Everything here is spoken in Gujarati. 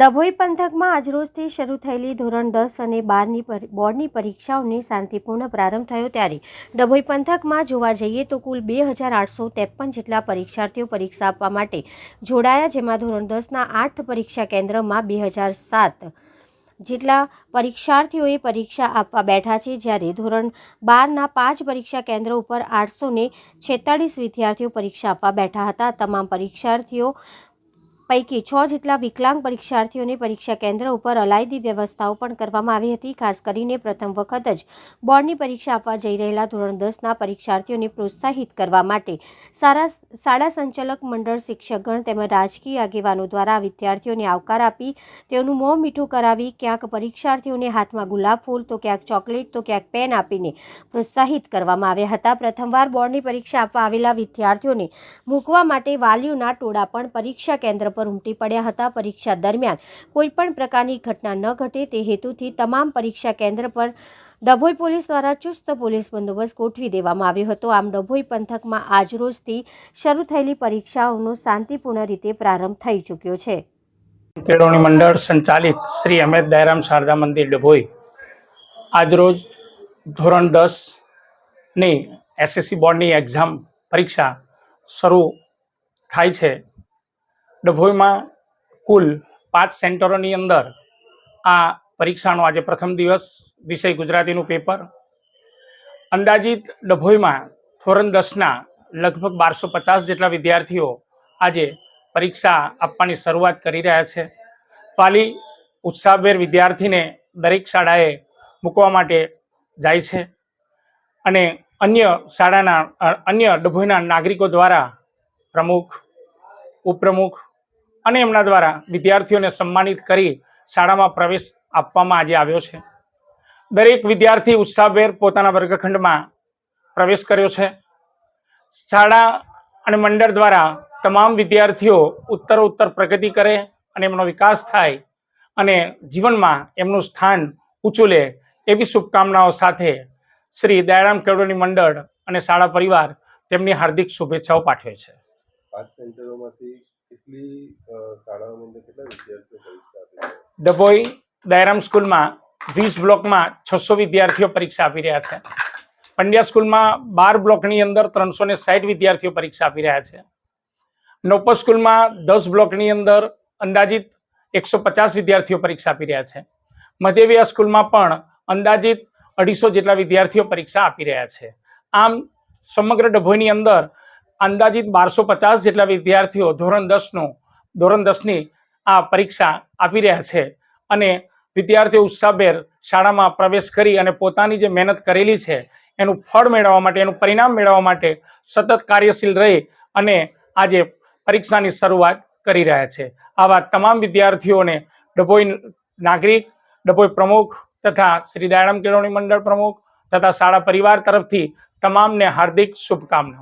ડભોઈ પંથકમાં આજરોજથી શરૂ થયેલી ધોરણ દસ અને બારની બોર્ડની પરીક્ષાઓને શાંતિપૂર્ણ પ્રારંભ થયો ત્યારે ડભોઈ પંથકમાં જોવા જઈએ તો કુલ બે હજાર આઠસો ત્રેપન જેટલા પરીક્ષાર્થીઓ પરીક્ષા આપવા માટે જોડાયા, જેમાં ધોરણ દસના આઠ પરીક્ષા કેન્દ્રમાં બે હજાર સાત જેટલા પરીક્ષાર્થીઓએ પરીક્ષા આપવા બેઠા છે. જ્યારે ધોરણ બારના પાંચ પરીક્ષા કેન્દ્ર ઉપર આઠસો ને વિદ્યાર્થીઓ પરીક્ષા આપવા બેઠા હતા. તમામ પરીક્ષાર્થીઓ પૈકી છ જેટલા વિકલાંગ પરીક્ષાર્થીઓને પરીક્ષા કેન્દ્ર ઉપર અલાયદી વ્યવસ્થાઓ પણ કરવામાં આવી હતી. ખાસ કરીને પ્રથમ વખત જ બોર્ડની પરીક્ષા આપવા જઈ રહેલા ધોરણ દસના પરીક્ષાર્થીઓને પ્રોત્સાહિત કરવા માટે સારા શાળા સંચાલક મંડળ શિક્ષકગણ તેમજ રાજકીય આગેવાનો દ્વારા વિદ્યાર્થીઓને આવકાર આપી તેઓનું મોં મીઠું કરાવી ક્યાંક પરીક્ષાર્થીઓને હાથમાં ગુલાબ ફૂલ, તો ક્યાંક ચોકલેટ, તો ક્યાંક પેન આપીને પ્રોત્સાહિત કરવામાં આવ્યા હતા. પ્રથમવાર બોર્ડની પરીક્ષા આપવા આવેલા વિદ્યાર્થીઓને મૂકવા માટે વાલીઓના ટોળા પણ પરીક્ષા કેન્દ્ર પર ઉમટી પડ્યા હતા પરીક્ષા દરમિયાન. કોઈપણ પ્રકારની ઘટના ન ઘટે તે હેતુથી તમામ પરીક્ષા કેન્દ્ર પર ડભોઈ પોલીસ દ્વારા ચુસ્ત પોલીસ બંદોબસ્ત ગોઠવી દેવામાં આવ્યો હતો. આમ ડભોઈ પંથકમાં આજરોજથી શરૂ થયેલી પરીક્ષાઓનો શાંતિપૂર્ણ રીતે પ્રારંભ થઈ ચૂક્યો છે. કેળવણી મંડળ સંચાલિત શ્રી અમેદ દયારામ શારદા મંદિર ડભોઈ આજરોજ ધોરણ દસની એસએસસી બોર્ડની એક્ઝામ પરીક્ષા શરૂ થાય છે. ડભોઈમાં કુલ પાંચ સેન્ટરોની અંદર આ પરીક્ષાનો આજે પ્રથમ દિવસ વિષય ગુજરાતીનું પેપર. અંદાજિત ડભોઈમાં ધોરણ દસના લગભગ બારસો પચાસ જેટલા વિદ્યાર્થીઓ આજે પરીક્ષા આપવાની શરૂઆત કરી રહ્યા છે. વાલી ઉત્સાહભેર વિદ્યાર્થીને દરેક શાળાએ મૂકવા માટે જાય છે અને અન્ય શાળાના અન્ય ડભોઈના નાગરિકો દ્વારા પ્રમુખ, ઉપપ્રમુખ અને એમના દ્વારા વિદ્યાર્થીઓને સન્માનિત કરી શાળામાં પ્રવેશ આપવામાં આજે આવ્યો છે. દરેક વિદ્યાર્થી ઉત્સાહભેર પોતાના વર્ગખંડમાં પ્રવેશ કર્યો છે. શાળા અને મંડળ દ્વારા તમામ વિદ્યાર્થીઓ ઉત્તરોત્તર પ્રગતિ કરે અને એમનો વિકાસ થાય અને જીવનમાં એમનું સ્થાન ઊંચું લે એવી શુભકામનાઓ સાથે શ્રી દયારામ કેવડોની મંડળ અને શાળા પરિવાર તેમની હાર્દિક શુભેચ્છાઓ પાઠવે છે. કેટલી શાળાઓની કેટલા વિદ્યાર્થીઓ પરીક્ષા આપી છે? ડભોઈ દયારામ સ્કૂલમાં વીસ બ્લોકમાં છસો વિદ્યાર્થીઓ પરીક્ષા આપી રહ્યા છે. પંડ્યા સ્કૂલમાં બાર બ્લોકની અંદર ત્રણસો ને સાઠ વિદ્યાર્થીઓ પરીક્ષા આપી રહ્યા છે. નોપો સ્કૂલમાં દસ બ્લોકની અંદર અંદાજિત એકસો પચાસ વિદ્યાર્થીઓ પરીક્ષા આપી રહ્યા છે. મધ્યવિયા સ્કૂલમાં પણ અંદાજિત અઢીસો જેટલા વિદ્યાર્થીઓ પરીક્ષા આપી રહ્યા છે. આમ સમગ્ર ડભોઈની અંદર અંદાજિત બારસો પચાસ જેટલા વિદ્યાર્થીઓ ધોરણ દસનો, ધોરણ દસની આ પરીક્ષા આપી રહ્યા છે. અને વિદ્યાર્થીઓ ઉત્સાહભેર શાળામાં પ્રવેશ કરી અને પોતાની જે મહેનત કરેલી છે, એનું ફળ મેળવવા માટે, એનું પરિણામ મેળવવા માટે સતત કાર્યશીલ રહી અને આજે પરીક્ષાની શરૂઆત કરી રહ્યા છે. આવા તમામ વિદ્યાર્થીઓને ડભોઈ નાગરિક, ડભોઈ પ્રમુખ તથા શ્રી દયારામ કેળવણી મંડળ પ્રમુખ તથા શાળા પરિવાર તરફથી તમામને હાર્દિક શુભકામનાઓ.